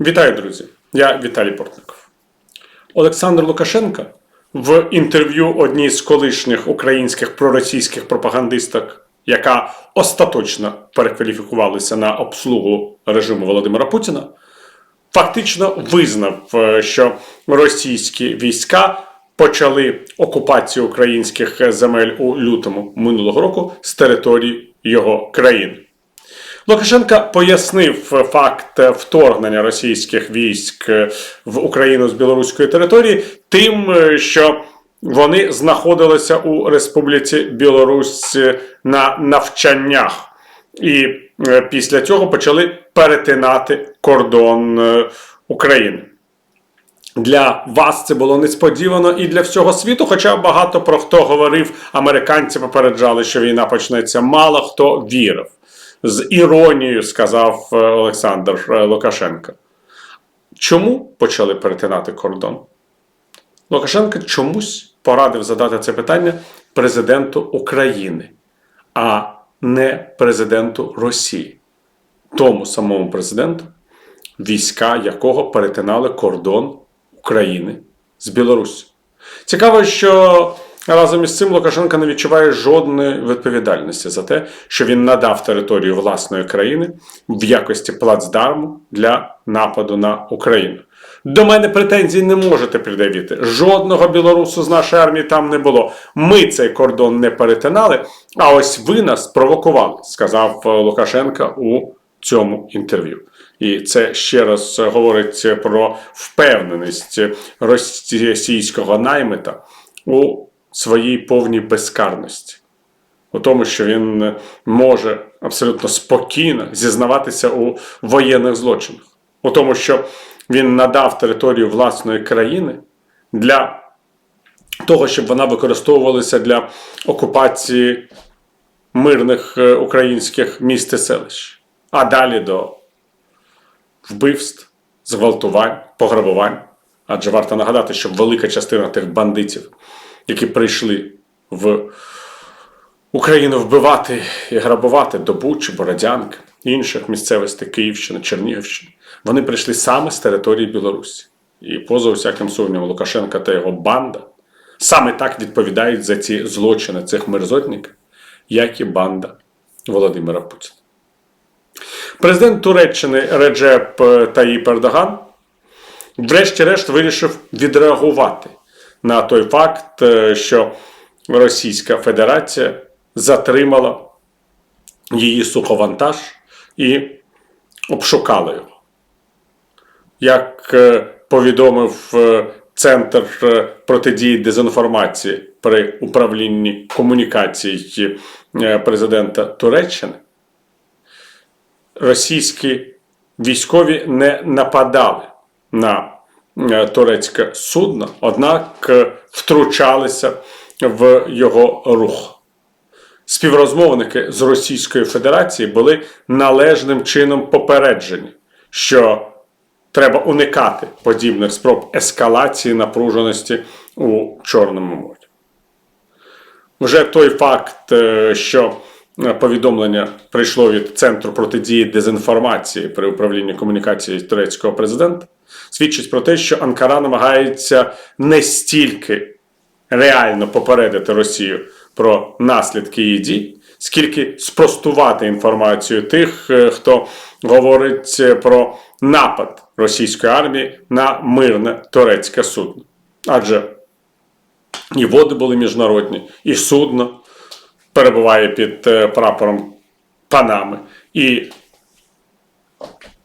Вітаю, друзі! Я Віталій Портников. Олександр Лукашенко в інтерв'ю одній з колишніх українських проросійських пропагандисток, яка остаточно перекваліфікувалася на обслугу режиму Володимира Путіна, фактично визнав, е, що російські війська почали окупацію українських земель у лютому минулого року з території його країни. Лукашенка пояснив факт вторгнення російських військ в Україну з білоруської території тим, що вони знаходилися у Республіці Білорусь на навчаннях, і е, після цього почали перетинати кордон е, України. Для вас це було несподівано і для всього світу. Хоча багато про хто говорив, американці попереджали, що війна почнеться. Мало хто вірив. З іронією сказав е, Олександр е, Лукашенко. Чому почали перетинати кордон? Лукашенко чомусь порадив задати це питання президенту України, а не президенту Росії, тому самому президенту, війська якого перетинали кордон України з Білоруссю. Цікаво, що разом із цим Лукашенко не відчуває жодної відповідальності за те, що він надав територію власної країни в якості плацдарму для нападу на Україну. До мене претензій не можете пред'явити. Жодного білорусу з нашої армії там не було. Ми цей кордон не перетинали, а ось ви нас провокували, сказав Лукашенко у цьому інтерв'ю. І це ще раз говорить про впевненість російського наймита у своїй повній безкарності, у тому, що він може абсолютно спокійно зізнаватися у воєнних злочинах, у тому, що він надав територію власної країни для того, щоб вона використовувалася для окупації мирних е, українських міст і селищ, а далі до вбивств, зґвалтувань, пограбувань. Адже варто нагадати, що велика частина тих бандитів, які прийшли в Україну вбивати і грабувати до Бучі, Бородянки, інших місцевостей Київщини, Чернігівщини, вони прийшли саме з території Білорусі. І поза всяким сумнівом Лукашенка та його банда саме так відповідають за ці злочини цих мерзотників, як і банда Володимира Путіна. Президент Туреччини Реджеп Таїп Ердоган врешті-решт вирішив відреагувати на той факт, е, що Російська Федерація затримала її суховантаж і обшукала його. Як е, повідомив е, Центр протидії дезінформації при управлінні комунікацій президента Туреччини, російські військові не нападали на турецьке судно, однак е, втручалися в його рух. Співрозмовники з Російської Федерації були належним чином попереджені, що треба уникати подібних спроб ескалації напруженості у Чорному морі. Вже той факт, е, що е, повідомлення прийшло від Центру протидії дезінформації при управлінні комунікації турецького президента, свідчить про те, що Анкара намагається не стільки реально попередити Росію про наслідки її дій, скільки спростувати інформацію тих, е, хто говорить е, про напад російської армії на мирне турецьке судно. Адже і води були міжнародні, і судно перебуває під е, прапором Панами, і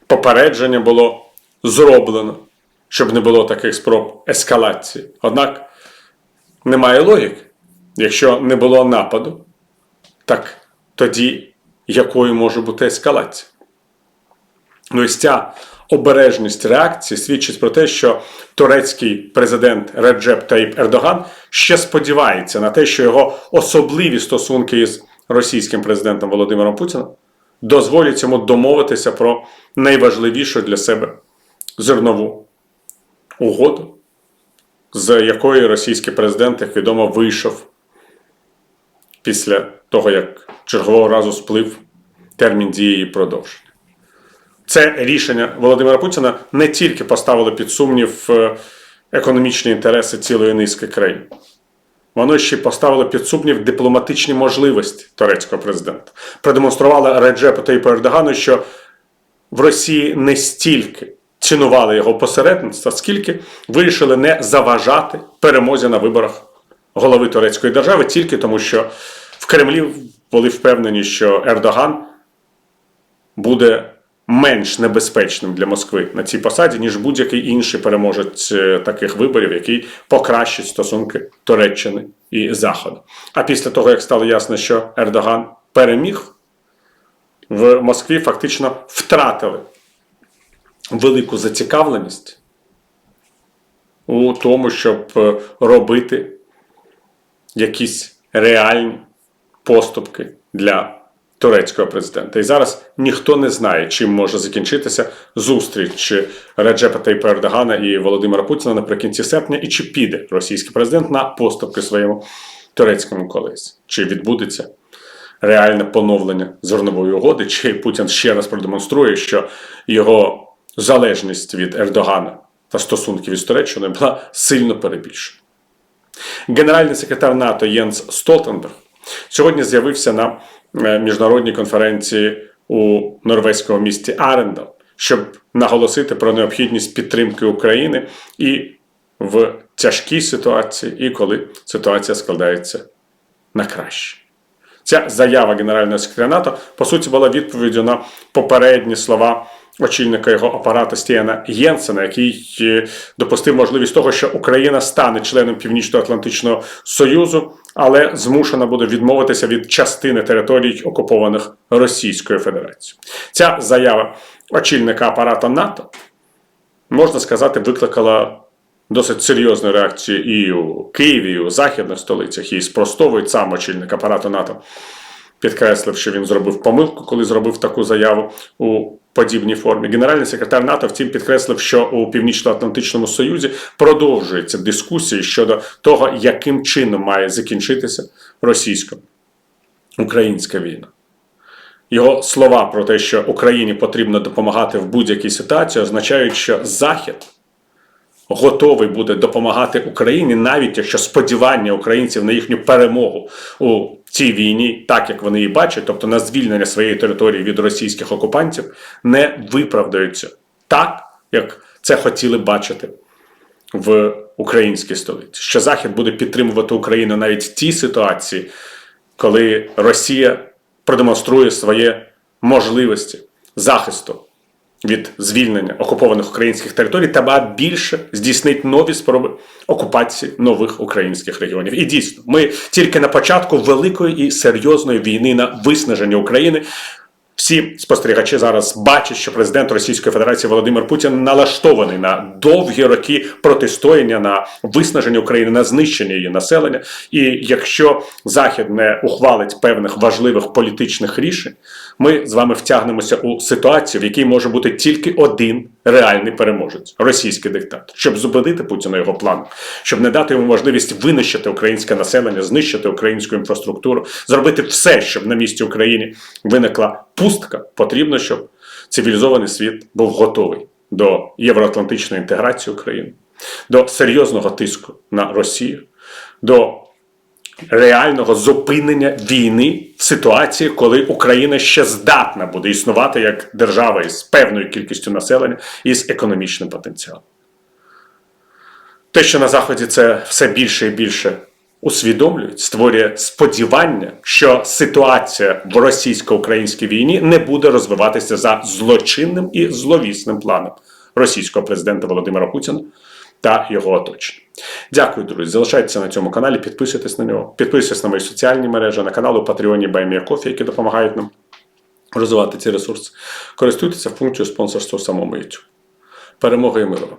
попередження було зроблено, щоб не було таких спроб ескалації. Однак немає логіки. Якщо не було нападу, так тоді якою може бути ескалація? Ну, ось ця обережність реакції свідчить про те, що турецький президент Реджеп Таїп Ердоган ще сподівається на те, що його особливі стосунки із російським президентом Володимиром Путіним дозволять йому домовитися про найважливішу для себе зернову угоду, з якої російський президент, як відомо, вийшов після того, як чергового разу сплив термін дії продовження. це рішення Володимира Путіна не тільки поставило під сумнів е, економічні інтереси цілої низки країн, воно ще й поставило під сумнів дипломатичні можливості турецького президента. Продемонструвало Реджепу Таїпу Ердогану, що в Росії не стільки цінували його посередництво, скільки вирішили не заважати перемозі на виборах голови турецької держави, тільки тому, що в Кремлі були впевнені, що Ердоган буде менш небезпечним для Москви на цій посаді, ніж будь-який інший переможець е, таких виборів, який покращить стосунки Туреччини і Заходу. А після того, як стало ясно, що Ердоган переміг, в Москві фактично втратили велику зацікавленість у тому, щоб е, робити якісь реальні поступки для турецького президента. І зараз ніхто не знає, чим може закінчитися зустріч Реджепа Тайпа Ердогана і Володимира Путіна наприкінці серпня, і чи піде російський президент на поступки своєму турецькому колесі, чи відбудеться реальне поновлення зернової угоди, чи Путін ще раз продемонструє, що його залежність від Ердогана та стосунків із Туреччиною була сильно перебільшена. Генеральний секретар НАТО Єнс Столтенберг сьогодні з'явився на е, міжнародній конференції у норвезькому місті Арендал, щоб наголосити про необхідність підтримки України і в тяжкій ситуації, і коли ситуація складається на краще. Ця заява Генерального секретаря НАТО, по суті, була відповіддю на попередні слова очільника його апарату Стіана Єнсена, який е, допустив можливість того, що Україна стане членом Північно-Атлантичного Союзу, але змушена буде відмовитися від частини територій, окупованих Російською Федерацією. Ця заява очільника апарату НАТО, можна сказати, викликала. Досить серйозну реакцію і у Києві, і у західних столицях, і спростовують сам очільник апарату НАТО, підкреслив, що він зробив помилку, коли зробив таку заяву у подібній формі. Генеральний секретар НАТО втім підкреслив, що у Північно-Атлантичному Союзі продовжуються дискусії щодо того, яким чином має закінчитися російсько-українська війна. Його слова про те, що Україні потрібно допомагати в будь-якій ситуації, означають, що Захід готовий буде допомагати Україні, навіть якщо сподівання українців на їхню перемогу у цій війні, так як вони її бачать, тобто на звільнення своєї території від російських окупантів, не виправдаються так, як це хотіли бачити в українській столиці. Що Захід буде підтримувати Україну навіть в тій ситуації, коли Росія продемонструє свої можливості захисту від звільнення окупованих українських територій, та ба більше здійснить нові спроби окупації нових українських регіонів. І дійсно, ми тільки на початку великої і серйозної війни на виснаження України. Всі спостерігачі зараз бачать, що президент Російської Федерації Володимир Путін налаштований на довгі роки протистояння на виснаження України, на знищення її населення. І якщо Захід не ухвалить певних важливих політичних рішень, ми з вами втягнемося у ситуацію, в якій може бути тільки один реальний переможець російський диктатор, щоб зупинити Путіна його план, щоб не дати йому можливість винищити українське населення, знищити українську інфраструктуру, зробити все, щоб на місці України виникла пустка. Потрібно, щоб цивілізований світ був готовий до євроатлантичної інтеграції України, до серйозного тиску на Росію, до реального зупинення війни в ситуації, коли Україна ще здатна буде існувати як держава із певною кількістю населення і з економічним потенціалом. Те, що на Заході це все більше і більше усвідомлюють, створює сподівання, що ситуація в російсько-українській війні не буде розвиватися за злочинним і зловісним планом російського президента Володимира Путіна та його оточення. Дякую, друзі. Залишайтеся на цьому каналі, підписуйтесь на нього, підписуйтесь на мої соціальні мережі, на канал у Патреоні Кофі, які допомагають нам розвивати ці ресурси. Користуйтеся функцією спонсорства самому YouTube. Перемоги і миру!